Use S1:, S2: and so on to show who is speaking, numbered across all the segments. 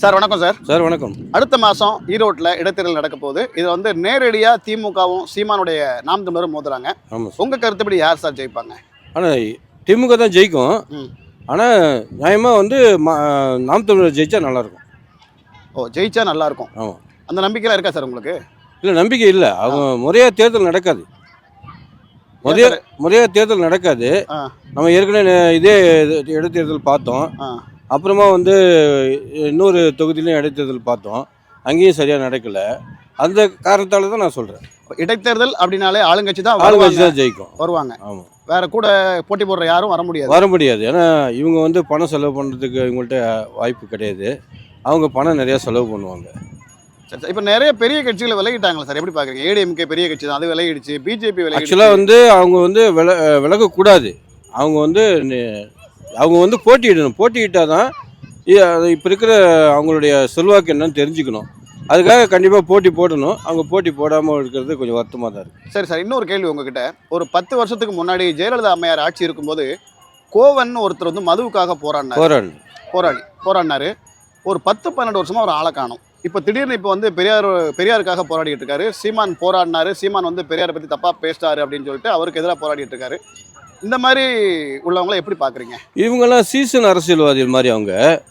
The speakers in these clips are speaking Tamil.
S1: சார் வணக்கம் சார்.
S2: சார் வணக்கம்.
S1: அடுத்த மாதம் ஈரோட்டில் இடைத்தேர்தல் நடக்க போகுது. இது வந்து நேரடியாக திமுகவும் சீமானுடைய நாம் தமிழரும் மோதுறாங்க.
S2: ஆமாம்
S1: உங்கள் கருத்துப்படி யார் சார் ஜெயிப்பாங்க?
S2: ஆனால் திமுக தான் ஜெயிக்கும். ஆனால் நியாயமாக வந்து ம- நாம் தமிழர் ஜெயிச்சா நல்லாயிருக்கும்.
S1: ஓ ஜெயிச்சா நல்லா இருக்கும்
S2: ஆமாம்
S1: அந்த நம்பிக்கைலாம் இருக்கா சார் உங்களுக்கு?
S2: இல்லை நம்பிக்கை இல்லை. அவங்க முறையாக தேர்தல் நடக்காது. முறைய முறையாக தேர்தல் நடக்காது. நம்ம ஏற்கனவே இதே இடைத்தேர்தல் பார்த்தோம். அப்புறமா வந்து இன்னொரு தொகுதியிலையும் இடைத்தேர்தல் பார்த்தோம். அங்கேயும் சரியாக நடக்கல. அந்த காரணத்தால தான் நான் சொல்கிறேன்
S1: இடைத்தேர்தல் அப்படின்னாலே ஆளுங்கட்சி தான்
S2: ஆளுங்கட்சி தான் ஜெயிக்கும்.
S1: வருவாங்க.
S2: ஆமாம்
S1: வேற கூட போட்டி போடுற யாரும் வர முடியாது.
S2: வர முடியாது. ஏன்னா இவங்க வந்து பணம் செலவு பண்ணுறதுக்கு இவங்கள்ட்ட வாய்ப்பு கிடையாது. அவங்க பணம் நிறையா செலவு பண்ணுவாங்க.
S1: சரி சார். இப்போ நிறைய பெரிய கட்சிகளை விலகிட்டாங்களா சார். எப்படி பார்க்குறீங்க ஏடிஎம்கே பெரிய கட்சி தான். அது விலகிடுச்சு. பிஜேபி விலகிடுச்சு.
S2: ஆக்சுவலாக வந்து அவங்க வந்து வில விலகக்கூடாது. அவங்க வந்து அவங்க வந்து போட்டியிடணும். போட்டியிட்டால் தான் இப்போ இருக்கிற அவங்களுடைய செல்வாக்கு என்னன்னு தெரிஞ்சுக்கணும். அதுக்காக கண்டிப்பாக போட்டி போடணும். அவங்க போட்டி போடாமல் இருக்கிறது கொஞ்சம் வருத்தமாக தான் இருக்குது
S1: சரி சார். இன்னொரு கேள்வி உங்ககிட்ட. ஒரு பத்து வருஷத்துக்கு முன்னாடி ஜெயலலிதா அம்மையார் ஆட்சி இருக்கும்போது கோவன் ஒருத்தர் வந்து மதுவுக்காக போராடினார்.
S2: போராடு.
S1: போராடி போராடினாரு. ஒரு பத்து பன்னெண்டு வருஷமா ஒரு ஆளை காணும். இப்போ திடீர்னு இப்போ வந்து பெரியார் பெரியாருக்காக போராடிட்டு இருக்காரு. சீமான் போராடினாரு. சீமான் வந்து பெரியாரை பற்றி தப்பாக பேசிட்டாரு அப்படின்னு சொல்லிட்டு அவருக்கு எதிராக போராடிட்டு இருக்காரு. இந்த மாதிரி உள்ளவங்களை எப்படி பார்க்குறீங்க?
S2: இவங்கெல்லாம் சீசன் அரசியல்வாதிகள் மாதிரி அவங்க.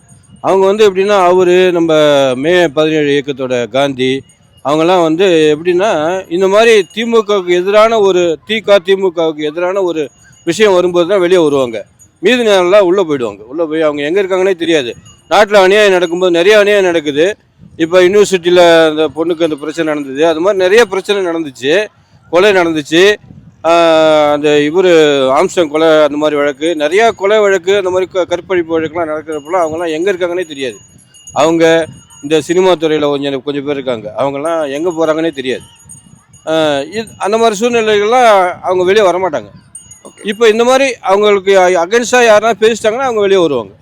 S2: அவங்க வந்து எப்படின்னா அவர் நம்ம மே பதினேழு இயக்கத்தோட காந்தி அவங்கெல்லாம் வந்து எப்படின்னா இந்த மாதிரி திமுகவுக்கு எதிரான ஒரு திக திமுகவுக்கு எதிரான ஒரு விஷயம் வரும்போது தான் வெளியே வருவாங்க. மீதி நேரம்லாம் உள்ளே போயிடுவாங்க. உள்ளே போய் அவங்க எங்கே இருக்காங்கன்னே தெரியாது. நாட்டில் அநியாயம் நடக்கும்போது நிறைய அநியாயம் நடக்குது. இப்போ யூனிவர்சிட்டியில் அந்த பொண்ணுக்கு அந்த பிரச்சனை நடந்தது. அது மாதிரி நிறைய பிரச்சனை நடந்துச்சு. கொலை நடந்துச்சு. அந்த இவர் ஆம்ஸ்டம் கொலை அந்த மாதிரி வழக்கு நிறையா கொலை வழக்கு அந்த மாதிரி கற்பழிப்பு வழக்குலாம் நடக்கிறப்பெல்லாம் அவங்கெல்லாம் எங்கே இருக்காங்கன்னே தெரியாது. அவங்க இந்த சினிமா துறையில் கொஞ்சம் கொஞ்சம் பேர் இருக்காங்க. அவங்கெல்லாம் எங்கே போகிறாங்கன்னே தெரியாது. இது அந்த மாதிரி சூழ்நிலைகள்லாம் அவங்க வெளியே வரமாட்டாங்க. இப்போ இந்த மாதிரி அவங்களுக்கு அகென்ஸ்டாக யாருன்னா பேசிட்டாங்கன்னா அவங்க வெளியே வருவாங்க.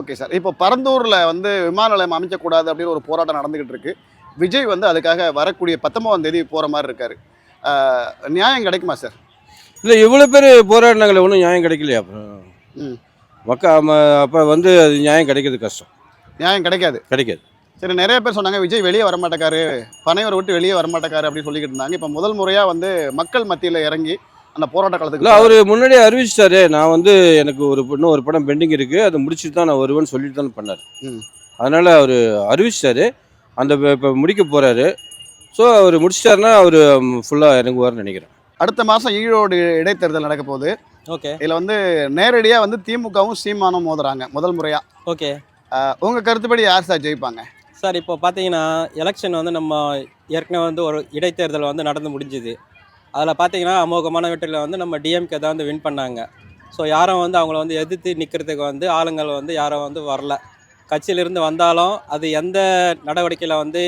S1: Okay sir. இப்போ பரந்தூரில் வந்து விமான நிலையம் அமைக்கக்கூடாது அப்படின்னு ஒரு போராட்டம் நடந்துகிட்டு இருக்கு. விஜய் வந்து அதுக்காக வரக்கூடிய பத்தொன்பதாம் தேதி போகிற மாதிரி இருக்காரு. நியாயம் கிடைக்குமா சார்?
S2: இல்லை இவ்வளோ பேர் போராடினாங்களே ஒன்றும் நியாயம் கிடைக்கலையா? அப்புறம்
S1: ம்.
S2: மக்கள் அப்போ வந்து அது நியாயம் கிடைக்கிறது கஷ்டம்.
S1: நியாயம் கிடைக்காது.
S2: கிடைக்காது.
S1: சரி நிறைய பேர் சொன்னாங்க விஜய் வெளியே வரமாட்டேக்காரு பனையூரை விட்டு வெளியே வரமாட்டேக்காரு அப்படின்னு சொல்லிக்கிட்டு இருந்தாங்க. இப்போ முதல் முறையாக வந்து மக்கள் மத்தியில் இறங்கி அந்த போராட்ட காலத்துக்கு
S2: அவர் முன்னாடியே அறிவிச்சிட்டாரு. நான் வந்து எனக்கு ஒரு இன்னும் ஒரு படம் பெண்டிங் இருக்குது அதை முடிச்சுட்டு தான் நான் வருவேன்னு சொல்லிட்டு தான் பண்ணார்.
S1: ம்.
S2: அதனால் அவர் அறிவிச்சிட்டாரு. அந்த இப்போ முடிக்க போகிறாரு ஸோ அவர் முடிச்சிட்டாருன்னா அவர் ஃபுல்லாக இறங்குவார்னு நினைக்கிறேன்.
S1: அடுத்த மாதம் ஈரோடு இடைத்தேர்தல் நடக்க போகுது.
S3: ஓகே.
S1: இதில் வந்து நேரடியாக வந்து திமுகவும் சீமானும் மோதுறாங்க முதல் முறையாக
S3: ஓகே.
S1: உங்கள் கருத்துப்படி யார் சார் ஜெயிப்பாங்க?
S3: சார் இப்போ பார்த்தீங்கன்னா எலெக்ஷன் வந்து நம்ம ஏற்கனவே வந்து ஒரு இடைத்தேர்தல் வந்து நடந்து முடிஞ்சுது. அதில் பார்த்தீங்கன்னா அமோகமான வெற்றியில் வந்து நம்ம டிஎம்கே தான் வந்து வின் பண்ணாங்க. ஸோ யாரும் வந்து அவங்கள வந்து எதிர்த்து நிற்கிறதுக்கு வந்து ஆளுங்கள் வந்து யாரும் வந்து வரல. கட்சியிலிருந்து வந்தாலும் அது எந்த நடவடிக்கையில் வந்து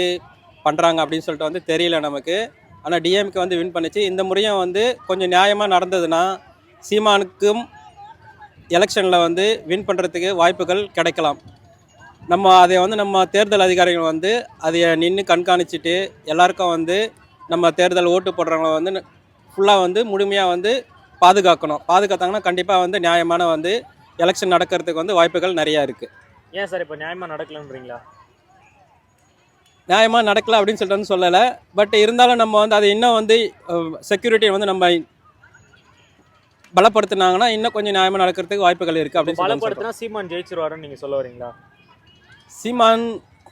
S3: பண்ணுறாங்க அப்படின்னு சொல்லிட்டு வந்து தெரியல நமக்கு. ஆனால் டிஎம்கே வந்து வின் பண்ணுச்சு. இந்த முறையும் வந்து கொஞ்சம் நியாயமாக நடந்ததுன்னா சீமானுக்கும் எலெக்ஷனில் வந்து வின் பண்ணுறதுக்கு வாய்ப்புகள் கிடைக்கலாம். நம்ம அதை வந்து நம்ம தேர்தல் அதிகாரிகள் வந்து அதை நின்று கண்காணிச்சிட்டு எல்லாருக்கும் வந்து நம்ம தேர்தல் ஓட்டு போடுறவங்கள வந்து ஃபுல்லாக வந்து முழுமையாக வந்து பாதுகாக்கணும். பாதுகாத்தாங்கன்னா கண்டிப்பாக வந்து நியாயமான வந்து எலெக்ஷன் நடக்கிறதுக்கு வந்து வாய்ப்புகள் நிறையா இருக்குது
S4: ஏன் சார் இப்போ நியாயமாக நடக்கலன்றீங்களா?
S3: நியாயமாக நடக்கல அப்படின்னு சொல்லிட்டு வந்து சொல்லலை. பட் இருந்தாலும் நம்ம வந்து அதை இன்னும் வந்து செக்யூரிட்டி வந்து நம்ம பலப்படுத்தினாங்கன்னா இன்னும் கொஞ்சம் நியாயமாக நடக்கிறதுக்கு வாய்ப்புகள் இருக்குது அப்படின்னு.
S4: பலப்படுத்தினா சீமான் ஜெயிச்சிருவாருன்னு நீங்கள் சொல்ல வரீங்களா?
S3: சீமான்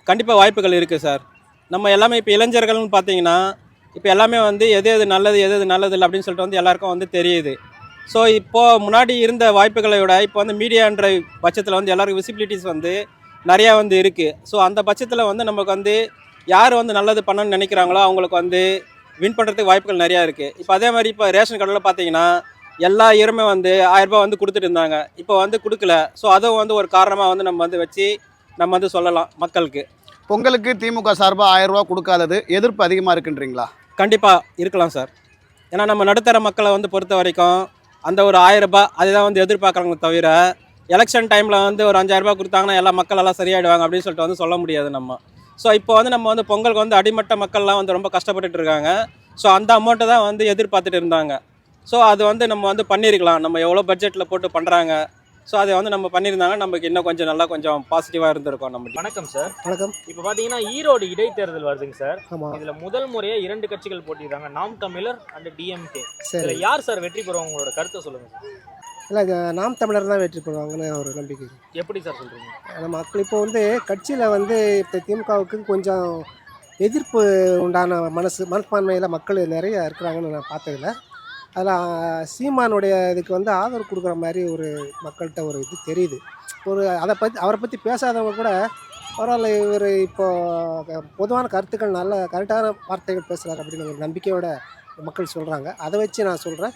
S3: கண்டிப்பாக வாய்ப்புகள் இருக்குது சார். நம்ம எல்லாமே இப்போ இளைஞர்கள்னு பார்த்தீங்கன்னா இப்போ எல்லாமே வந்து எது எது நல்லது எது எது நல்லது இல்லை அப்படின்னு சொல்லிட்டு வந்து எல்லாருக்கும் வந்து தெரியுது. ஸோ இப்போது முன்னாடி இருந்த வாய்ப்புகளை விட இப்போ வந்து மீடியான்ற பட்சத்தில் வந்து எல்லாருக்கும் விசிபிலிட்டிஸ் வந்து நிறையா வந்து இருக்குது ஸோ அந்த பட்சத்தில் வந்து நமக்கு வந்து யார் வந்து நல்லது பண்ணணும்னு நினைக்கிறாங்களோ அவங்களுக்கு வந்து வின் பண்ணுறதுக்கு வாய்ப்புகள் நிறையா இருக்குது இப்போ அதே மாதிரி இப்போ ரேஷன் கடையில் பார்த்தீங்கன்னா எல்லா இயருமே வந்து ஆயிரரூபா வந்து கொடுத்துட்டு இருந்தாங்க. இப்போ வந்து கொடுக்கல. ஸோ அதுவும் வந்து ஒரு காரணமாக வந்து நம்ம வந்து வச்சு நம்ம வந்து சொல்லலாம் மக்களுக்கு.
S1: பொங்கலுக்கு திமுக சார்பாக ஆயிரம் ரூபா கொடுக்காதது எதிர்ப்பு அதிகமாக இருக்குன்றீங்களா?
S3: கண்டிப்பாக இருக்கலாம் சார். ஏன்னா நம்ம நடுத்தர மக்களை வந்து பொறுத்த வரைக்கும் அந்த ஒரு ஆயிரம் ரூபாய் அதை தான் வந்து எதிர்பார்க்குறாங்க தவிர எலெக்ஷன் டைமில் வந்து ஒரு அஞ்சாயிரம் ரூபாய் கொடுத்தாங்கன்னா எல்லா மக்கள் எல்லாம் சரியாயிடுவாங்க அப்படின்னு சொல்லிட்டு வந்து சொல்ல முடியாது நம்ம. ஸோ இப்போ வந்து நம்ம வந்து பொங்கலுக்கு வந்து அடிமட்ட மக்கள்லாம் வந்து ரொம்ப கஷ்டப்பட்டுட்டு இருக்காங்க. ஸோ அந்த அமௌண்ட்டை தான் வந்து எதிர்பார்த்துட்டு இருந்தாங்க. ஸோ அது வந்து நம்ம வந்து பண்ணியிருக்கலாம் நம்ம எவ்வளோ பட்ஜெட்டில் போட்டு பண்ணுறாங்க ஸோ அதை வந்து நம்ம பண்ணியிருந்தாங்க நமக்கு இன்னும் கொஞ்சம் நல்லா கொஞ்சம் பாசிட்டிவாக இருந்திருக்கும் நம்ம
S4: வணக்கம் சார்
S5: வணக்கம்.
S4: இப்போ பார்த்தீங்கன்னா ஈரோடு இடைத்தேர்தல் வருதுங்க சார் இதுல முதல் முறையா இரண்டு கட்சிகள் போட்டிடுறாங்க நாம் தமிழர் அண்ட் டிஎம்கே இதுல யார் சார் வெற்றி பெறுவாங்க உங்களோட கருத்தை சொல்லுங்க சார்
S5: இல்லை இது நாம் தமிழர் தான் வெற்றி பெறுவாங்கன்னு ஒரு நம்பிக்கை.
S4: எப்படி சார் சொல்றீங்க?
S5: நம்ம மக்கள் இப்போ வந்து கட்சியில் வந்து இப்போ திமுகவுக்கு கொஞ்சம் எதிர்ப்பு உண்டான மனசு மனப்பான்மையில் மக்கள் நிறைய இருக்கிறாங்கன்னு நான் பார்த்ததில்ல. அதில் சீமானுடைய இதுக்கு வந்து ஆதரவு கொடுக்குற மாதிரி ஒரு மக்கள்கிட்ட ஒரு இது தெரியுது. ஒரு அதை பற்றி அவரை பற்றி பேசாதவங்க கூட பரவாயில்ல இவர் இப்போ பொதுவான கருத்துக்கள் நல்ல கரெக்டான வார்த்தைகள் பேசுகிறார் அப்படின்னு ஒரு நம்பிக்கையோட மக்கள் சொல்கிறாங்க அதை வச்சு நான் சொல்கிறேன்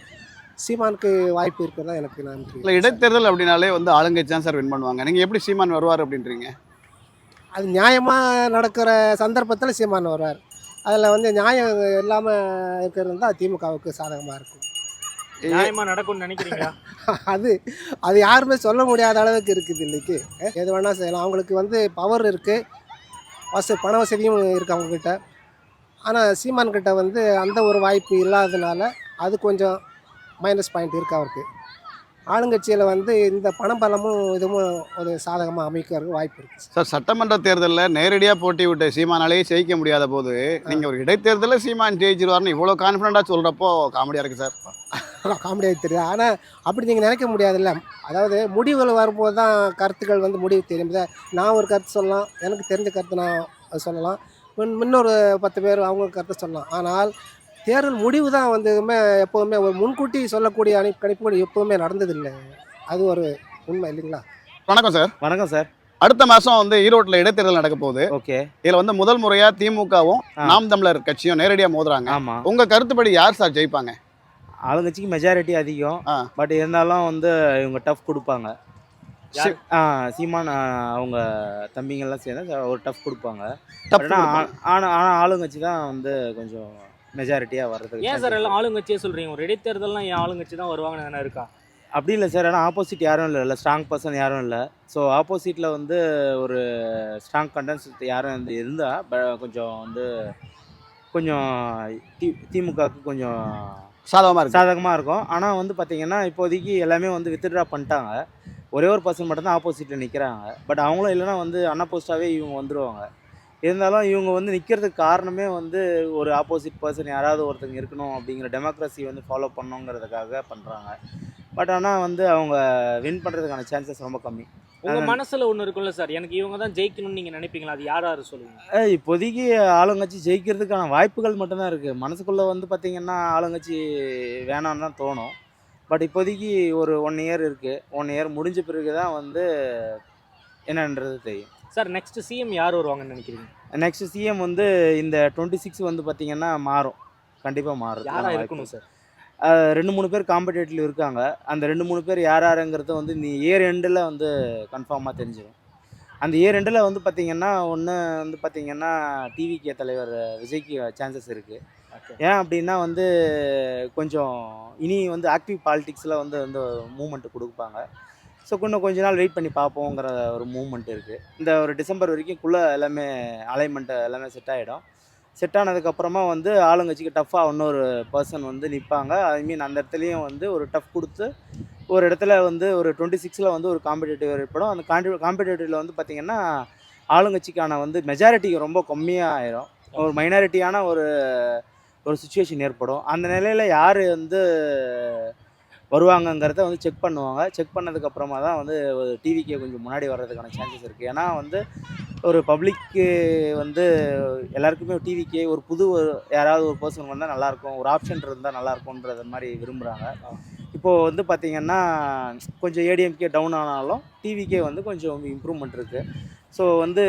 S5: சீமானுக்கு வாய்ப்பு இருக்கிறதா எனக்கு
S1: இல்லை
S5: நன்றி
S1: இடைத்தேர்தல் அப்படின்னாலே வந்து ஆளுங்கட்சி தான் சார் வின் பண்ணுவாங்க. நீங்கள் எப்படி சீமான் வருவார் அப்படின்றீங்க?
S5: அது நியாயமாக நடக்கிற சந்தர்ப்பத்தில் சீமான் வருவார். அதில் வந்து நியாயம் இல்லாமல் இருக்கிறது தான் திமுகவுக்கு சாதகமாக இருக்கும்.
S4: நியாயமா நடக்கும்னு நினைக்கிறீங்களா?
S5: அது அது யாருமே சொல்ல முடியாத அளவுக்கு இருக்குது இன்னைக்கு. எது வேணால் செய்யலாம். அவங்களுக்கு வந்து பவர் இருக்குது வச பண வசதியும் இருக்குது அவங்கக்கிட்ட ஆனால் சீமான் கிட்ட வந்து அந்த ஒரு வாய்ப்பு இல்லாததுனால அது கொஞ்சம் மைனஸ் பாயிண்ட் இருக்குது அவருக்கு? ஆளுங்கட்சியில் வந்து இந்த பணம் பலமும் இதுவும் ஒரு சாதகமாக அமைக்கிறதுக்கு வாய்ப்பு இருக்குது
S1: சார் சட்டமன்ற தேர்தலில் நேரடியாக போட்டி விட்ட சீமானாலேயே ஜெயிக்க முடியாத போது நீங்கள் ஒரு இடைத்தேர்தலில் சீமான் ஜெயிச்சிருவார்னு இவ்வளோ கான்ஃபிடண்ட்டாக சொல்கிறப்போ காமெடியாக இருக்குது சார்.
S5: காமெடியாக தெரியுது. ஆனால் அப்படி நீங்கள் நினைக்க முடியாதுல்ல. அதாவது முடிவுகள் வரும்போது தான் கருத்துக்கள் வந்து முடிவு தெரியும். நான் ஒரு கருத்து சொல்லலாம். எனக்கு தெரிஞ்ச கருத்து நான் சொல்லலாம். முன் முன்னொரு பத்து பேர் அவங்க கருத்தை சொல்லலாம். ஆனால் தேர்தல் முடிவு தான் வந்து எப்போவுமே ஒரு முன்கூட்டி சொல்லக்கூடிய அணி கணிப்புகள் எப்போவுமே நடந்ததில்லை. அது ஒரு உண்மை இல்லைங்களா?
S1: வணக்கம் சார்.
S6: வணக்கம் சார்.
S1: அடுத்த மாதம் வந்து ஈரோட்டில் இடைத்தேர்தல் நடக்க போகுது.
S6: ஓகே.
S1: இதில் வந்து முதல் முறையாக திமுகவும். நாம் தமிழர் கட்சியும் நேரடியாக மோதுறாங்க.
S6: ஆமாம்
S1: உங்கள் கருத்துப்படி யார் சார் ஜெயிப்பாங்க?
S6: ஆளுங்கட்சிக்கு மெஜாரிட்டி அதிகம்.
S1: ஆ.
S6: பட் இருந்தாலும் வந்து இவங்க டஃப் கொடுப்பாங்க.
S1: சி-
S6: ஆ சீமான் அவங்க தம்பிங்கெல்லாம் சேர்ந்து ஒரு டஃப் கொடுப்பாங்க. ஆனால் ஆனால் ஆளுங்கட்சி தான் வந்து கொஞ்சம் மெஜாரிட்டியாக வர்றதுக்கு
S4: ஏன் சார் எல்லாம் ஆளுங்கட்சியே சொல்றீங்க? ஒரு இடைத்தேர்தல்லாம் என் ஆளுங்கட்சி தான் வருவாங்கன்னு எதனா இருக்கா?
S6: அப்படி இல்லை சார். ஆனால் ஆப்போசிட் யாரும் இல்லை. இல்லை ஸ்ட்ராங் பர்சன் யாரும் இல்லை. ஸோ ஆப்போசிட்டில் வந்து ஒரு ஸ்ட்ராங் கண்டன்ஸ் யாரும் வந்து இருந்தால் கொஞ்சம் வந்து கொஞ்சம் தி திமுகவுக்கு கொஞ்சம்
S1: சாதகமாக இருக்கு.
S6: சாதகமாக இருக்கும். ஆனால் வந்து பார்த்தீங்கன்னா இப்போதைக்கு எல்லாமே வந்து வித்ட்ரா பண்ணிட்டாங்க. ஒரே ஒரு பர்சன் மட்டும் தான் ஆப்போசிட்டில் நிற்கிறாங்க பட் அவங்களும் இல்லைன்னா வந்து அன்அப்போஸ்டாகவே இவங்க வந்துடுவாங்க இருந்தாலும் இவங்க வந்து நிற்கிறதுக்கு காரணமே வந்து ஒரு ஆப்போசிட் பர்சன் யாராவது ஒருத்தங்க இருக்கணும் அப்படிங்கிற டெமோக்ரஸி வந்து ஃபாலோ பண்ணணுங்கிறதுக்காக பண்ணுறாங்க பட் ஆனால் வந்து அவங்க வின் பண்ணுறதுக்கான சான்சஸ் ரொம்ப கம்மி.
S4: உங்க
S6: அதான்.
S4: மனசுல ஒண்ணு இருக்கும்ல சார்? எனக்கு இவங்க தான் ஜெயிக்கணும்னு நீங்க நினைப்பீங்களா? அது யார் யாரு சொல்லுங்க
S6: இப்போதைக்கு ஆளுங்கட்சி ஜெயிக்கிறதுக்கான வாய்ப்புகள் மட்டும்தான் இருக்குது மனசுக்குள்ளே வந்து பார்த்திங்கன்னா ஆளுங்கட்சி வேணான்னு தான் தோணும். பட் இப்போதைக்கு ஒரு ஒன் இயர் இருக்குது ஒன் இயர் முடிஞ்ச பிறகு தான் வந்து என்னன்றது தெரியும்.
S4: சார் நெக்ஸ்ட் சிஎம் யார் வருவாங்கன்னு நினைக்கிறீங்க?
S6: நெக்ஸ்ட் சிஎம் வந்து இந்த டுவெண்ட்டி சிக்ஸ் வந்து பார்த்திங்கன்னா மாறும். கண்டிப்பாக மாறும்.
S4: இருக்கணும் சார்
S6: ரெண்டு மூணு பேர் காம்படேட்டிவ் இருக்காங்க. அந்த ரெண்டு மூணு பேர் யார் யாருங்கிறது வந்து நீ இயர் எண்டில் வந்து கன்ஃபார்மாக தெரிஞ்சிடும் அந்த இயர் எண்டில் வந்து பார்த்தீங்கன்னா ஒன்று வந்து பார்த்தீங்கன்னா டிவிகே தலைவர் விஜய்க்கு சான்சஸ் இருக்குது. ஏன் அப்படின்னா வந்து கொஞ்சம் இனி வந்து ஆக்டிவ் பாலிடிக்ஸில் வந்து வந்து மூமெண்ட் கொடுப்பாங்க. ஸோ இன்னும் கொஞ்ச நாள் வெயிட் பண்ணி பார்ப்போங்கிற ஒரு மூமெண்ட் இருக்குது இந்த ஒரு டிசம்பர் வரைக்கும் குள்ளே எல்லாமே அலைன்மெண்ட்டு எல்லாமே செட் ஆகிடும் செட் ஆனதுக்கப்புறமா வந்து ஆளுங்கட்சிக்கு டஃப்பாக இன்னொரு பர்சன் வந்து நிற்பாங்க ஐ மீன் அந்த இடத்துலையும் வந்து ஒரு டஃப் கொடுத்து ஒரு இடத்துல வந்து ஒரு டுவெண்ட்டி சிக்ஸில் வந்து ஒரு காம்படேட்டிவ் ஏற்படும். அந்த காண்டி காம்படேட்டிவில் வந்து பார்த்திங்கன்னா ஆளுங்கட்சிக்கான வந்து மெஜாரிட்டி ரொம்ப கம்மியாக ஆயிரும். ஒரு மைனாரிட்டியான ஒரு ஒரு சுச்சுவேஷன் ஏற்படும். அந்த நிலையில் யார் வந்து வருவாங்கங்கிறத வந்து செக் பண்ணுவாங்க. செக் பண்ணதுக்கப்புறமா தான் வந்து டிவிக்கே கொஞ்சம் முன்னாடி வர்றதுக்கான சான்சஸ் இருக்குது ஏன்னா வந்து ஒரு பப்ளிக்கு வந்து எல்லாருக்குமே டிவிக்கே ஒரு புது ஒரு யாராவது ஒரு பர்சன் வந்தால் நல்லாயிருக்கும் ஒரு ஆப்ஷன் இருந்தால் நல்லாயிருக்கும்ன்றது மாதிரி விரும்புகிறாங்க இப்போது வந்து பார்த்திங்கன்னா கொஞ்சம் ஏடிஎம்கே டவுன் ஆனாலும் டிவிக்கே வந்து கொஞ்சம் இம்ப்ரூவ்மெண்ட் இருக்குது ஸோ வந்து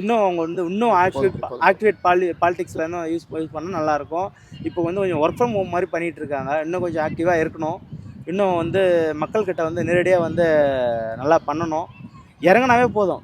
S6: இன்னும் அவங்க வந்து இன்னும் ஆக்டிவேட். ஆக்டிவேட் பாலி பாலிடிக்ஸில் இன்னும் யூஸ் யூஸ் பண்ணால் நல்லாயிருக்கும் இப்போ வந்து கொஞ்சம் ஒர்க் ஃப்ரம் ஹோம் மாதிரி பண்ணிகிட்டு இருக்காங்க. இன்னும் கொஞ்சம் ஆக்டிவாக இருக்கணும். இன்னும் வந்து மக்கள்கிட்ட வந்து நேரடியாக வந்து நல்லா பண்ணணும். இறங்குனாவே போதும்.